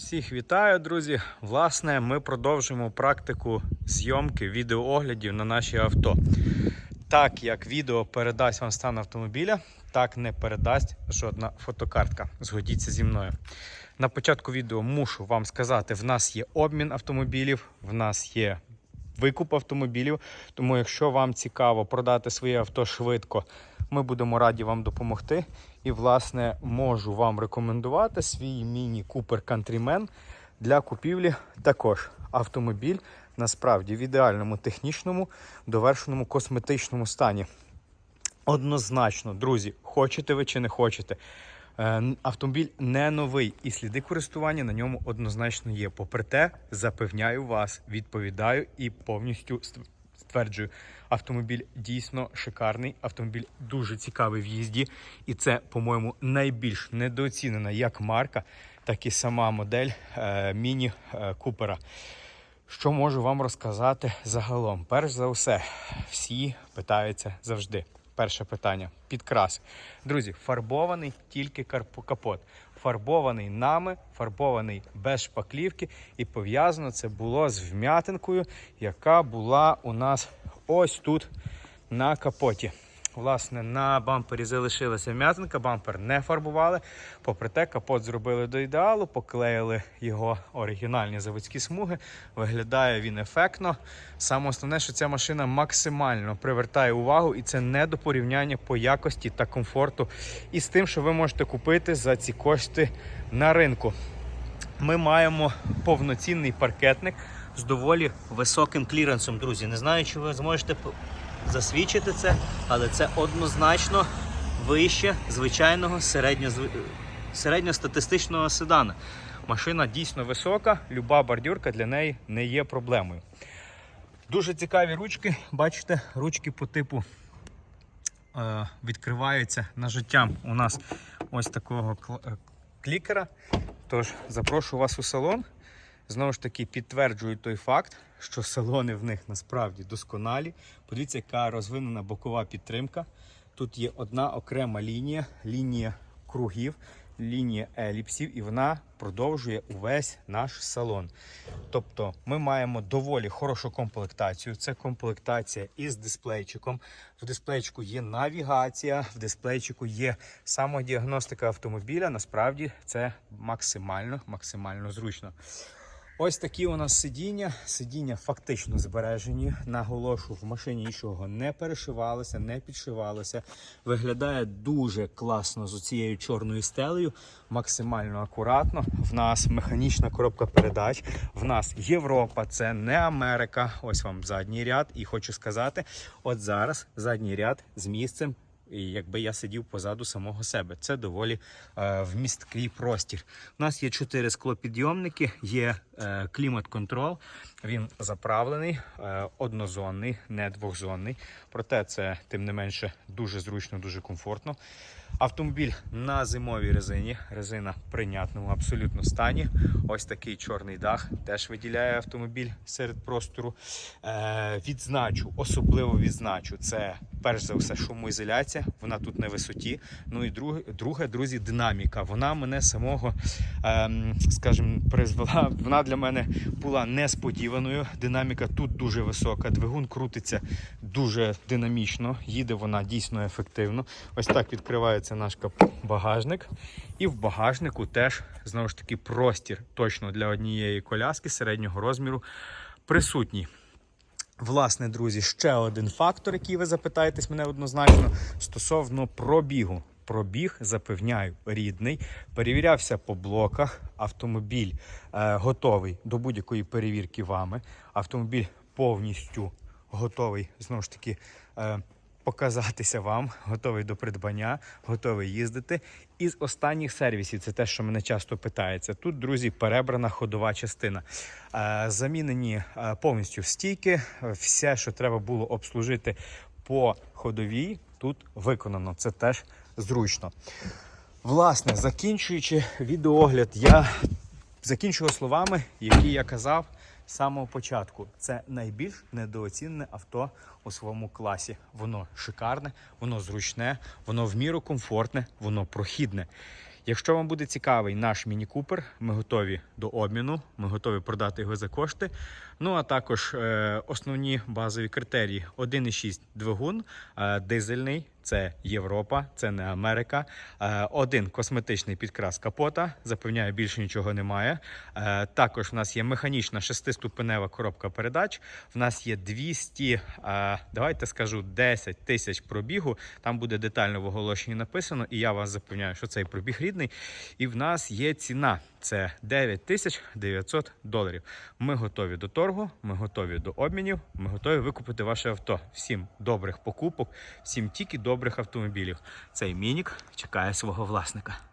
Всіх вітаю, друзі! Власне, ми продовжуємо практику зйомки відеооглядів на наші авто. Так як відео передасть вам стан автомобіля, так не передасть жодна фотокартка. Згодіться зі мною. На початку відео мушу вам сказати: в нас є обмін автомобілів, в нас є викуп автомобілів. Тому, якщо вам цікаво продати своє авто швидко, ми будемо раді вам допомогти. І, власне, можу вам рекомендувати свій міні Cooper Countryman для купівлі. Також автомобіль насправді в ідеальному технічному, довершеному косметичному стані. Однозначно, друзі, хочете ви чи не хочете. е, Автомобіль не новий і сліди користування на ньому однозначно є. Попри те, запевняю вас, відповідаю і повністю стверджую, автомобіль дійсно шикарний. Автомобіль дуже цікавий в їзді, і це, по-моєму, найбільш недооцінена як марка, так і сама модель е, міні е. Що можу вам розказати загалом? Перш за все, всі питаються завжди. Перше питання: підкрас. Друзі, фарбований тільки капот. Фарбований нами, фарбований без шпаклівки, і пов'язано це було з вм'ятинкою, яка була у нас ось тут на капоті. Власне, на бампері залишилася вм'ятинка, бампер не фарбували. Попри те, капот зробили до ідеалу, поклеїли його оригінальні заводські смуги. Виглядає він ефектно. Саме основне, що ця машина максимально привертає увагу, і це не до порівняння по якості та комфорту із тим, що ви можете купити за ці кошти на ринку. Ми маємо повноцінний паркетник з доволі високим кліренсом, друзі. Не знаю, чи ви зможете засвідчити це, але це однозначно вище звичайного середньо, середньостатистичного седана. Машина дійсно висока, люба бордюрка для неї не є проблемою. Дуже цікаві ручки. Бачите, ручки по типу е, відкриваються нажиттям у нас ось такого е, клікера. Тож запрошую вас у салон. Знову ж таки, підтверджую той факт, що салони в них насправді досконалі. Подивіться, яка розвинена бокова підтримка. Тут є одна окрема лінія, лінія кругів, лінія еліпсів, і вона продовжує увесь наш салон. Тобто ми маємо доволі хорошу комплектацію. Це комплектація із дисплейчиком. В дисплейчику є навігація, в дисплейчику є самодіагностика автомобіля. Насправді це максимально, максимально зручно. Ось такі у нас сидіння. Сидіння фактично збережені. Наголошу, в машині нічого не перешивалося, не підшивалося. Виглядає дуже класно з цією чорною стелею, максимально акуратно. В нас механічна коробка передач. В нас Європа, це не Америка. Ось вам задній ряд. І хочу сказати, от зараз задній ряд з місцем. Якби я сидів позаду самого себе, це доволі е, вмісткий простір. У нас є чотири склопідйомники, є е, клімат-контрол. Він заправлений, е, однозонний, не двохзонний. Проте це тим не менше дуже зручно, дуже комфортно. Автомобіль на зимовій резині. Резина в прийнятному абсолютно стані. Ось такий чорний дах теж виділяє автомобіль серед простору. Е, відзначу, особливо відзначу, це перш за все шумоізоляція. Вона тут на висоті. Ну і друге, друге друзі, динаміка. Вона мене самого, ем, скажімо, призвела. Вона для мене була несподіваною. Динаміка тут дуже висока. Двигун крутиться дуже динамічно. Їде вона дійсно ефективно. Ось так відкривається наш багажник. І в багажнику теж знову ж таки простір точно для однієї коляски середнього розміру присутній. Власне, друзі, ще один фактор, який ви запитаєтесь мене однозначно стосовно пробігу. Пробіг, запевняю, рідний. Перевірявся по блоках. Автомобіль е, готовий до будь-якої перевірки вами. Автомобіль повністю готовий знову ж таки е, показатися вам, готовий до придбання, готовий їздити. Із останніх сервісів, це те, що мене часто питається. Тут, друзі, перебрана ходова частина. Е, Замінені е, повністю стійки, все, що треба було обслужити по ходовій, тут виконано. Це теж зручно. Власне, закінчуючи відеогляд, я закінчую словами, які я казав самого початку. Це найбільш недооцінене авто у своєму класі. Воно шикарне, воно зручне, воно в міру комфортне, воно прохідне. Якщо вам буде цікавий наш міні-купер, ми готові до обміну, ми готові продати його за кошти. Ну а також е, основні базові критерії: 1,6 двигун, е, дизельний. Це Європа, це не Америка. Е, Один косметичний підкрас капота. Запевняю, більше нічого немає. Е, Також в нас є механічна шестиступенева коробка передач. В нас є 200, е, давайте скажу, 10 тисяч пробігу. Там буде детально в оголошенні написано, і я вас запевняю, що цей пробіг рідний. І в нас є ціна. Це 9900 доларів. Ми готові до торгу, ми готові до обмінів, ми готові викупити ваше авто. Всім добрих покупок, всім тільки добрих автомобілів. Цей мінік чекає свого власника.